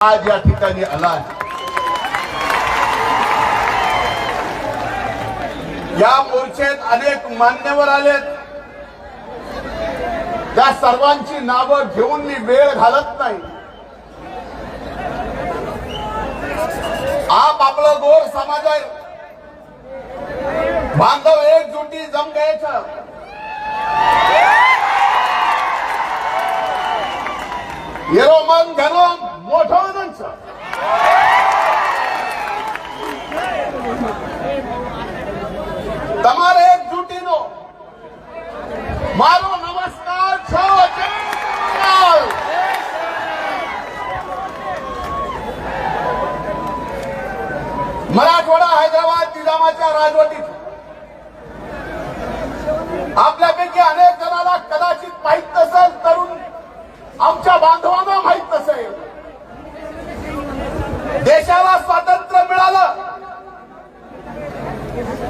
आज या ठिकाणी आला या मोर्चेत अनेक मान्यवर आलेत. त्या सर्वांची नावं घेऊन मी वेळ घालत नाही. आप आपलं गोर समाज आहे बांधव एकजुटी जम गयाचं येरो मन મોટો આનંદ છે. તમારે એકજૂટીનો મારો નમસ્કાર છે. મરાઠવાડા હૈદરાબાદ જિલ્લામાં ચાર રાજવટી આપल्या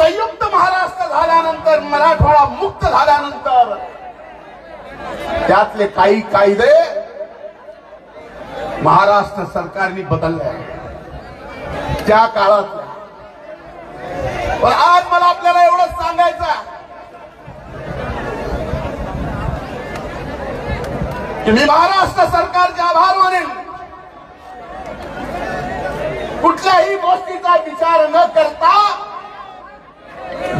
संयुक्त महाराष्ट्र झाल्यानंतर मराठवाडा मुक्त झाल्यानंतर त्यातले काही कायदे महाराष्ट्र सरकारने बदलले. त्या काळात पण आज मला आपल्याला एवढंच सांगायचं की मी महाराष्ट्र सरकारचे आभार मानेन. कुठल्याही गोष्टीचा विचार न करता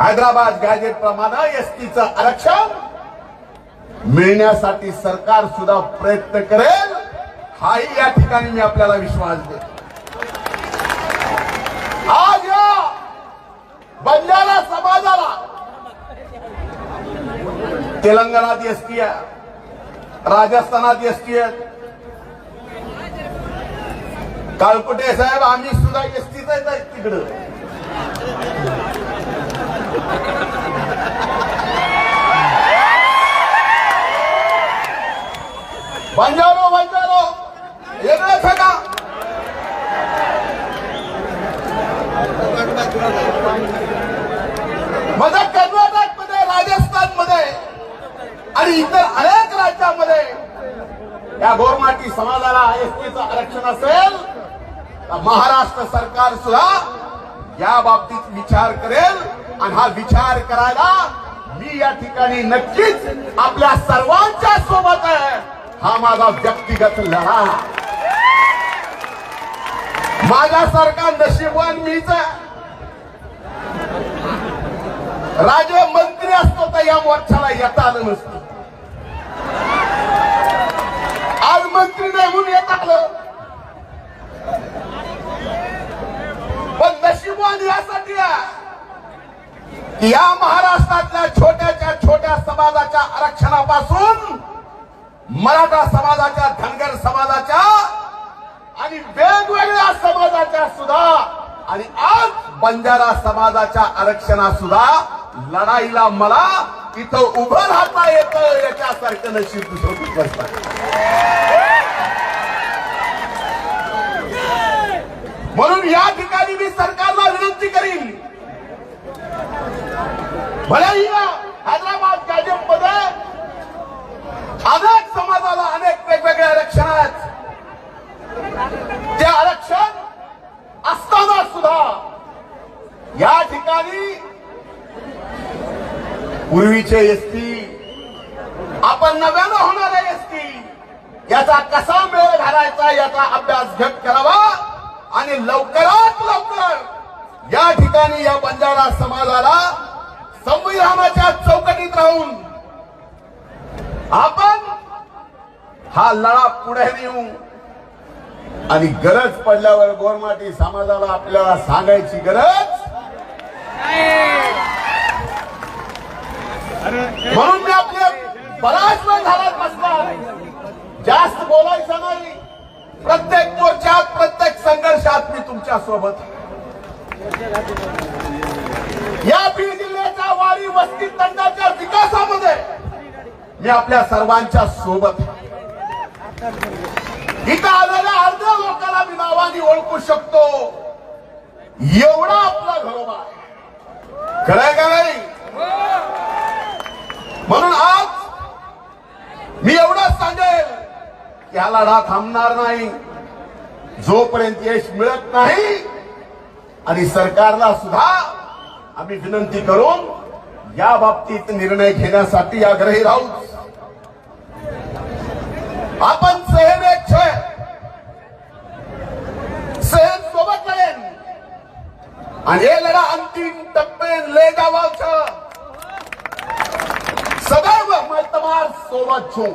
हैदराबाद गॅजेट प्रमाणे एसटीचं आरक्षण मिळण्यासाठी सरकार सुद्धा प्रयत्न करेल. हाही या ठिकाणी मी आपल्याला विश्वास देतो. आज या बंजारा समाजाला तेलंगणात एसटी आहे राजस्थानात एसटी आहे. कालकुटे साहेब आम्ही सुद्धा एसटीच आहे तिकडं. बंजारो बंजारो येणार का माझा कर्नाटकमध्ये राजस्थानमध्ये आणि इतर अनेक राज्यांमध्ये या गोरमाटी समाजाला एसटीचं आरक्षण असेल तर महाराष्ट्र सरकार सुद्धा या बाबतीत विचार करेल आणि हा विचार करायला मी या ठिकाणी नक्कीच आपल्या सर्वांच्या सोबत आहे. हा माझा व्यक्तिगत लढा माझ्यासारखा नशीबवान मीच आहे. राजे मंत्री असतो तर या मोर्चाला येता आलं नसतं. आज मंत्री नाही म्हणून येत आलं पण नशीबवान यासाठी आहे की या महाराष्ट्रातल्या छोट्याच्या छोट्या समाजाच्या आरक्षणापासून मराठा समाजाच्या धनगर समाजाच्या आणि वेगवेगळ्या समाजाच्या सुद्धा आणि आज बंजारा समाजाच्या आरक्षणा सुद्धा लढाईला मला इथं उभं राहता येतं याच्यासारखं नशीब दुसरं कुठलंच भलेही हैदराबाद गाजियममध्ये अनेक समाजाला अनेक वेगवेगळ्या आरक्षण आहेत. ते आरक्षण असताना सुद्धा या ठिकाणी पूर्वीचे एसटी आपण नव्यानं होणारे एसटी याचा कसा मेळ घालायचा याचा अभ्यास घट करावा आणि लवकरात लवकर या ठिकाणी या बंजारा समाजाला संविधानाच्या चौकटीत राहून आपण हा लढा पुढे नेऊ आणि गरज पडल्यावर गोरमाटी समाजाला आपल्याला सांगायची गरज म्हणून मी आपले बराच वेळ झाला बसला जास्त बोलायचं नाही. प्रत्येक मोर्चात प्रत्येक संघर्षात मी तुमच्यासोबत या बीड वस्ती तंडाच्या विकासामध्ये मी आपल्या सर्वांच्या सोबत इथं आलेल्या अर्ध्या लोकांना मी नावाने ओळखू शकतो. एवढा आपला घरोबा आहे. खरंय का नाही? म्हणून आज मी एवढंच सांगेल की हा लढा थांबणार नाही. जोपर्यंत यश मिळत नाही आणि सरकारला सुद्धा आम्ही विनंती करून या बाबतीत निर्णय घेण्यासाठी आग्रही राहू. आपण सहन क्षय सहन सोबत लढेन आणि हे लढा अंतिम टप्पे ले गावाच. सदैव मतमार सोबत छू.